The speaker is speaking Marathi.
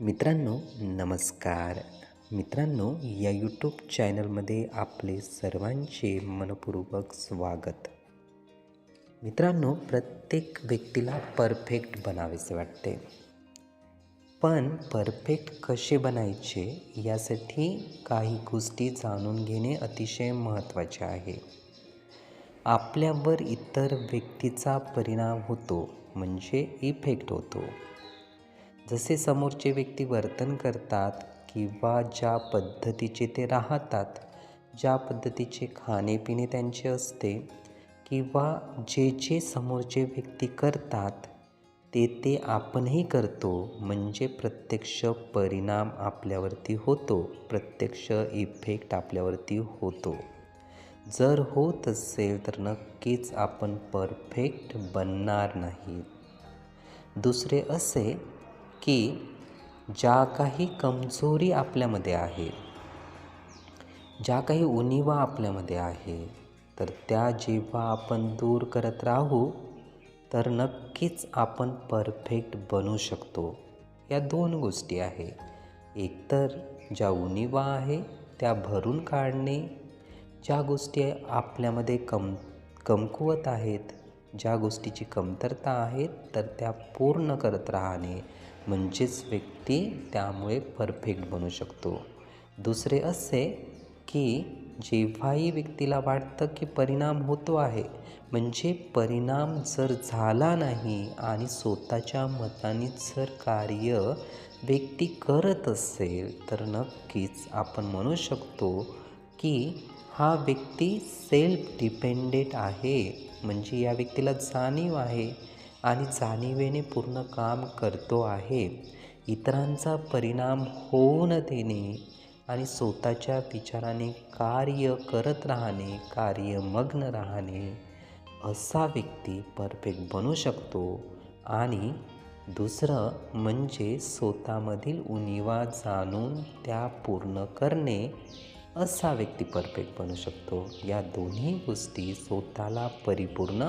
मित्रांनो नमस्कार. मित्रांनो या यूट्यूब चॅनलमध्ये आपले सर्वांचे मनपूर्वक स्वागत. मित्रांनो प्रत्येक व्यक्तीला परफेक्ट बनावेसे वाटते. पण परफेक्ट कसे बनायचे यासाठी काही गोष्टी जाणून घेणे अतिशय महत्त्वाचे आहे. आपल्यावर इतर व्यक्तीचा परिणाम होतो म्हणजे इफेक्ट होतो. जसे समोरचे व्यक्ती वर्तन करतात किंवा ज्या पद्धतीचे ते राहतात ज्या पद्धतीचे खाणेपिणे त्यांचे असते किंवा जे जे समोरचे व्यक्ती करतात ते ते आपणही करतो. म्हणजे प्रत्यक्ष परिणाम आपल्यावरती होतो प्रत्यक्ष इफेक्ट आपल्यावरती होतो. जर होत असेल तर नक्कीच आपण परफेक्ट बनणार नाही. दुसरे असे की ज्या काही कमजोरी आपल्यामध्ये आहे ज्या काही उणिवा आपल्यामध्ये आहे तर त्या जेव्हा आपण दूर करत राहू तर नक्कीच आपण परफेक्ट बनू शकतो. या दोन गोष्टी आहे. एकतर ज्या उणिवा आहे त्या भरून काढणे ज्या गोष्टी आपल्यामध्ये कम कमकुवत आहेत ज्या गोष्टीची कमतरता आहेत तर त्या पूर्ण करत राहणे म्हणजेच व्यक्ती त्यामुळे परफेक्ट बनू शकतो. दुसरे असे की जेव्हाही व्यक्तीला वाटतं की परिणाम होतो आहे म्हणजे परिणाम जर झाला नाही आणि स्वतःच्या मताने जर कार्य व्यक्ती करत असेल तर नक्कीच आपण म्हणू शकतो की हा व्यक्ती सेल्फ डिपेंडेड आहे. म्हणजे या व्यक्तीला जाणीव आहे आणि जाणीवेने पूर्ण काम करतो आहे. इतरांचा परिणाम होऊ न देणे आणि स्वतःच्या विचाराने कार्य करत राहणे कार्यमग्न राहणे असा व्यक्ती परफेक्ट बनू शकतो. आणि दुसरं म्हणजे स्वतःमधील उणिवा जाणून त्या पूर्ण करणे असा व्यक्ती परफेक्ट बनू शकतो. या दोन्ही गोष्टी स्वतःला परिपूर्ण